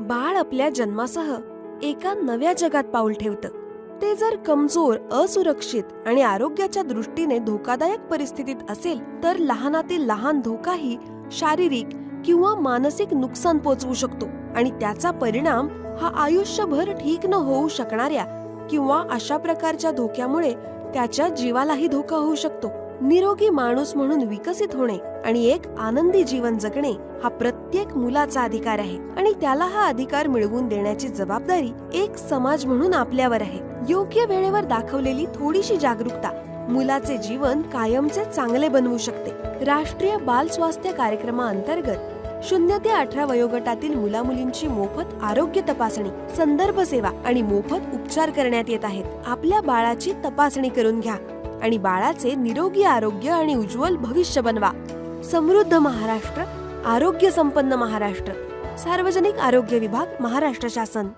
बाळ आपल्या जन्मासह एका नव्या जगात पाऊल ठेवतं. ते जर कमजोर असुरक्षित आणि आरोग्याच्या दृष्टीने धोकादायक परिस्थितीत असेल तर लहानातील लहान धोकाही शारीरिक किंवा मानसिक नुकसान पोचवू शकतो आणि त्याचा परिणाम हा आयुष्यभर ठीक न होऊ शकणाऱ्या किंवा अशा प्रकारच्या धोक्यामुळे त्याच्या जीवालाही धोका होऊ शकतो. निरोगी माणूस म्हणून विकसित होणे आणि एक आनंदी जीवन जगणे हा प्रत्येक मुलाचा अधिकार आहे. आणि त्याला हा अधिकार मिळवून देण्याची जबाबदारी एक समाज म्हणून आपल्यावर आहे. योग्य वेळेवर दाखवलेली थोडीशी जागरूकता मुलाचे जीवन कायमचे चांगले बनवू शकते. राष्ट्रीय बाल स्वास्थ्य कार्यक्रमाअंतर्गत शून्य ते अठरा वयोगटातील मुला मुलींची मोफत आरोग्य तपासणी संदर्भ सेवा आणि मोफत उपचार करण्यात येत आहेत. आपल्या बाळाची तपासणी करून घ्या. आणि बाळाचे निरोगी आरोग्य आणि उज्ज्वल भविष्य बनवा. समृद्ध महाराष्ट्र आरोग्य संपन्न महाराष्ट्र सार्वजनिक आरोग्य विभाग महाराष्ट्र शासन.